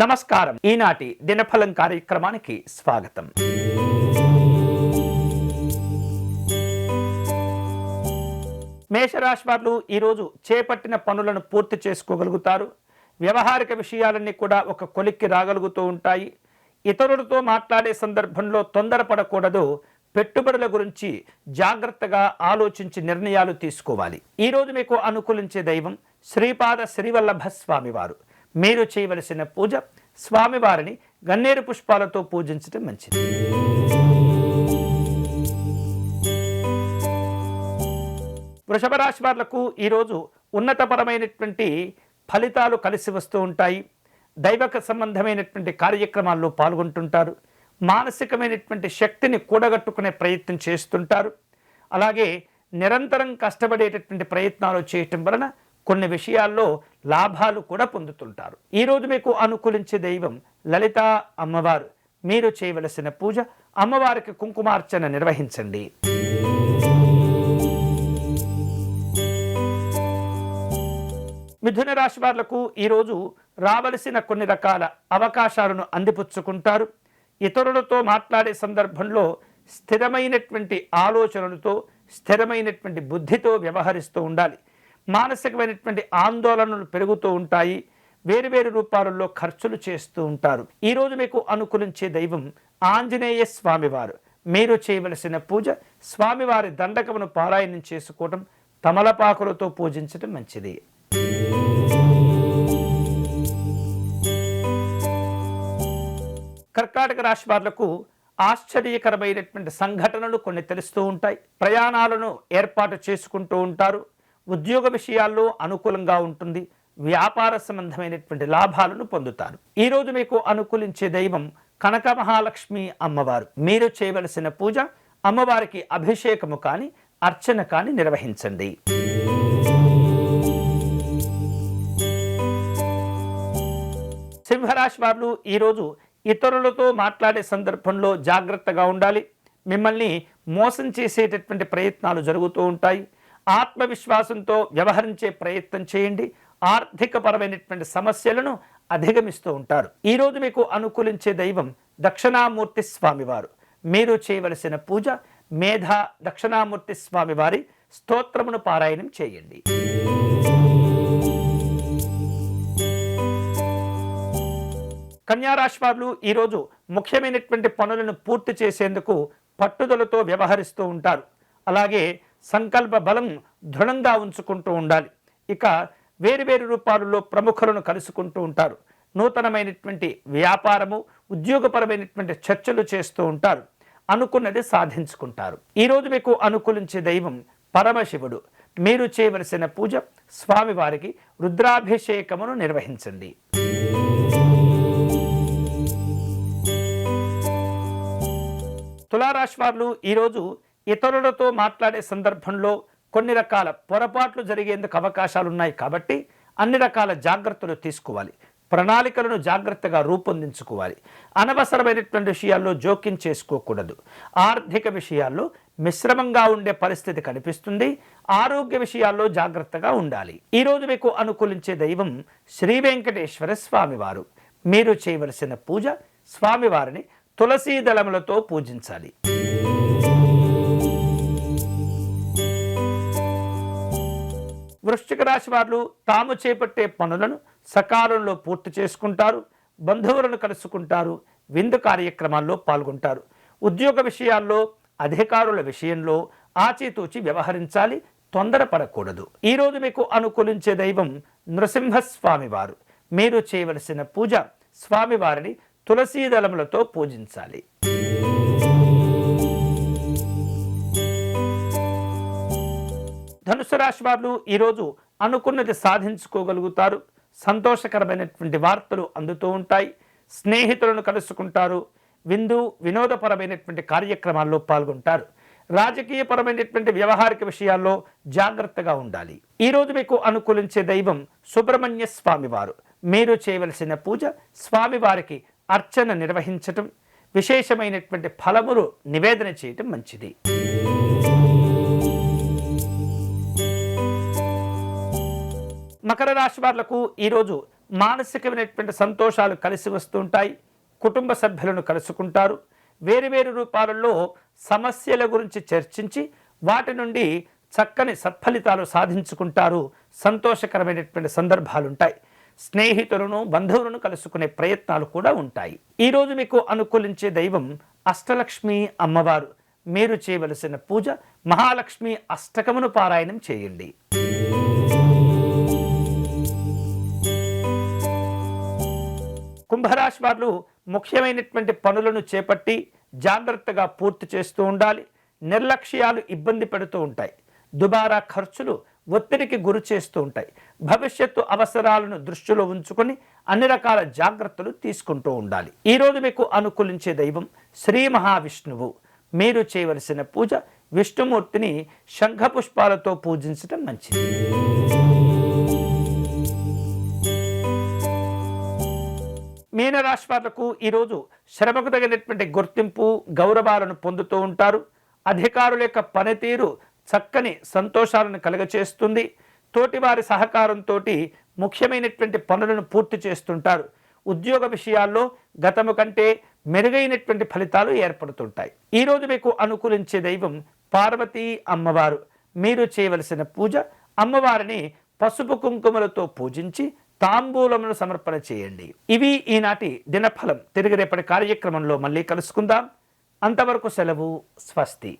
నమస్కారం. ఈనాటి దినఫలం కార్యక్రమానికి స్వాగతం. మేషరాశి వారు ఈరోజు చేపట్టిన పనులను పూర్తి చేసుకోగలుగుతారు. వ్యవహారిక విషయాలన్నీ కూడా ఒక కొలిక్కి రాగలుగుతూ ఉంటాయి. ఇతరులతో మాట్లాడే సందర్భంలో తొందరపడకూడదు. పెట్టుబడుల గురించి జాగ్రత్తగా ఆలోచించి నిర్ణయాలు తీసుకోవాలి. ఈరోజు మీకు అనుకూలించే దైవం శ్రీపాద శ్రీవల్లభ స్వామివారు. మీరు చేయవలసిన పూజ స్వామివారిని గన్నేరు పుష్పాలతో పూజించడం మంచిది. వృషభ రాశి వాళ్ళకు ఈరోజు ఉన్నతపరమైనటువంటి ఫలితాలు కలిసి వస్తూ ఉంటాయి. దైవక సంబంధమైనటువంటి కార్యక్రమాల్లో పాల్గొంటుంటారు. మానసికమైనటువంటి శక్తిని కూడగట్టుకునే ప్రయత్నం చేస్తుంటారు. అలాగే నిరంతరం కష్టపడేటటువంటి ప్రయత్నాలు చేయటం వలన కొన్ని విషయాల్లో లాభాలు కూడా పొందుతుంటారు. ఈరోజు మీకు అనుకూలించే దైవం లలిత అమ్మవారు. మీరు చేయవలసిన పూజ అమ్మవారికి కుంకుమార్చన నిర్వహించండి. మిథున రాశి వాళ్ళకు ఈరోజు రావలసిన కొన్ని రకాల అవకాశాలను అందిపుచ్చుకుంటారు. ఇతరులతో మాట్లాడే సందర్భంలో స్థిరమైనటువంటి ఆలోచనలతో స్థిరమైనటువంటి బుద్ధితో వ్యవహరిస్తూ ఉండాలి. మానసికమైనటువంటి ఆందోళనలు పెరుగుతూ ఉంటాయి. వేరువేరు రూపాలలో ఖర్చులు చేస్తూ ఉంటారు. ఈరోజు మీకు అనుకూలించే దైవం ఆంజనేయ స్వామివారు. మీరు చేయవలసిన పూజ స్వామివారి దండకమును పారాయణం చేసుకోవటం తమలపాకులతో పూజించడం మంచిది. కర్కాటక రాశి వారులకు ఆశ్చర్యకరమైనటువంటి సంఘటనలు కొన్ని తెలుస్తూ ఉంటాయి. ప్రయాణాలను ఏర్పాటు చేసుకుంటూ ఉంటారు. ఉద్యోగ విషయాల్లో అనుకూలంగా ఉంటుంది వ్యాపార సంబంధమైనటువంటి లాభాలను పొందుతారు. ఈరోజు మీకు అనుకూలించే దైవం కనక మహాలక్ష్మి అమ్మవారు. మీరు చేయవలసిన పూజ అమ్మవారికి అభిషేకము కానీ అర్చన కానీ నిర్వహించండి. సింహరాశి వారు ఈరోజు ఇతరులతో మాట్లాడే సందర్భంలో జాగ్రత్తగా ఉండాలి. మిమ్మల్ని మోసం చేసేటటువంటి ప్రయత్నాలు జరుగుతూ ఉంటాయి. ఆత్మవిశ్వాసంతో వ్యవహరించే ప్రయత్నం చేయండి. ఆర్థికపరమైనటువంటి సమస్యలను అధిగమిస్తూ ఉంటారు. ఈరోజు మీకు అనుకూలించే దైవం దక్షిణామూర్తి స్వామివారు. మీరు చేయవలసిన పూజ మేధా దక్షిణామూర్తి స్వామివారి స్తోత్రమును పారాయణం చేయండి. కన్యారాశి ఈరోజు ముఖ్యమైనటువంటి పనులను పూర్తి చేసేందుకు పట్టుదలతో వ్యవహరిస్తూ ఉంటారు. అలాగే సంకల్ప బలం దృఢంగా ఉంచుకుంటూ ఉండాలి. ఇక వేరు వేరు రూపాలలో ప్రముఖులను కలుసుకుంటూ ఉంటారు. నూతనమైనటువంటి వ్యాపారము ఉద్యోగపరమైనటువంటి చర్చలు చేస్తూ ఉంటారు. అనుకున్నది సాధించుకుంటారు. ఈరోజు మీకు అనుకూలించే దైవం పరమశివుడు. మీరు చేయవలసిన పూజ స్వామివారికి రుద్రాభిషేకమును నిర్వహించండి. తులారాశి వారు ఈరోజు ఇతరులతో మాట్లాడే సందర్భంలో కొన్ని రకాల పొరపాట్లు జరిగేందుకు అవకాశాలు ఉన్నాయి కాబట్టి అన్ని రకాల జాగ్రత్తలు తీసుకోవాలి. ప్రణాళికలను జాగ్రత్తగా రూపొందించుకోవాలి. అనవసరమైనటువంటి విషయాల్లో జోక్యం చేసుకోకూడదు. ఆర్థిక విషయాల్లో మిశ్రమంగా ఉండే పరిస్థితి కనిపిస్తుంది. ఆరోగ్య విషయాల్లో జాగ్రత్తగా ఉండాలి. ఈరోజు మీకు అనుకూలించే దైవం శ్రీ వెంకటేశ్వర స్వామివారు. మీరు చేయవలసిన పూజ స్వామివారిని తులసీ దళములతో పూజించాలి. వృశ్చిక రాశి వారు తాము చేపట్టే పనులను సకాలంలో పూర్తి చేసుకుంటారు బంధువులను కలుసుకుంటారు విందు కార్యక్రమాల్లో పాల్గొంటారు. ఉద్యోగ విషయాల్లో అధికారుల విషయంలో ఆచితూచి వ్యవహరించాలి తొందరపడకూడదు. ఈరోజు మీకు అనుకూలించే దైవం నృసింహస్వామి వారు. మీరు చేయవలసిన పూజ స్వామివారిని తులసీదళములతో పూజించాలి. వృషరాశి వారు ఈరోజు అనుకున్నది సాధించుకోగలుగుతారు. సంతోషకరమైనటువంటి వార్తలు అందుతూ ఉంటాయి. స్నేహితులను కలుసుకుంటారు. విందు వినోదపరమైనటువంటి కార్యక్రమాల్లో పాల్గొంటారు. రాజకీయపరమైనటువంటి వ్యవహారిక విషయాల్లో జాగ్రత్తగా ఉండాలి. ఈరోజు మీకు అనుకూలించే దైవం సుబ్రహ్మణ్య స్వామివారు. మీరు చేయవలసిన పూజ స్వామివారికి అర్చన నిర్వహించటం విశేషమైనటువంటి ఫలములు నివేదన చేయటం మంచిది. మకర రాశి వాళ్ళకు ఈరోజు మానసికమైనటువంటి సంతోషాలు కలిసి వస్తుంటాయి. కుటుంబ సభ్యులను కలుసుకుంటారు. వేరువేరు రూపాలలో సమస్యల గురించి చర్చించి వాటి నుండి చక్కని సత్ఫలితాలు సాధించుకుంటారు. సంతోషకరమైనటువంటి సందర్భాలుంటాయి. స్నేహితులను బంధువులను కలుసుకునే ప్రయత్నాలు కూడా ఉంటాయి. ఈరోజు మీకు అనుకూలించే దైవం అష్టలక్ష్మి అమ్మవారు. మీరు చేయవలసిన పూజ మహాలక్ష్మి అష్టకమును పారాయణం చేయండి. కుంభరాశి వారు ముఖ్యమైనటువంటి పనులను చేపట్టి జాగ్రత్తగా పూర్తి చేస్తూ ఉండాలి. నిర్లక్ష్యాలు ఇబ్బంది పెడుతూ ఉంటాయి. దుబారా ఖర్చులు ఒత్తిడికి గురి చేస్తూ ఉంటాయి. భవిష్యత్తు అవసరాలను దృష్టిలో ఉంచుకొని అన్ని రకాల జాగ్రత్తలు తీసుకుంటూ ఉండాలి. ఈరోజు మీకు అనుకూలించే దైవం శ్రీ మహావిష్ణువు. మీరు చేయవలసిన పూజ విష్ణుమూర్తిని శంఖపుష్పాలతో పూజించడం మంచిది. మీనరాశి వాళ్ళకు ఈరోజు శ్రమకు తగినటువంటి గుర్తింపు గౌరవాలను పొందుతూ ఉంటారు. అధికారుల యొక్క పనితీరు చక్కని సంతోషాలను కలుగచేస్తుంది. తోటివారి సహకారంతో ముఖ్యమైనటువంటి పనులను పూర్తి చేస్తుంటారు. ఉద్యోగ విషయాల్లో గతము కంటే మెరుగైనటువంటి ఫలితాలు ఏర్పడుతుంటాయి. ఈరోజు మీకు అనుకూలించే దైవం పార్వతీ అమ్మవారు. మీరు చేయవలసిన పూజ అమ్మవారిని పసుపు కుంకుమలతో పూజించి తాంబూలమును సమర్పణ చేయండి. ఇవి ఈనాటి దినఫలం. తిరిగి రేపటి కార్యక్రమంలో మళ్ళీ కలుసుకుందాం. అంతవరకు సెలవు స్వస్తి.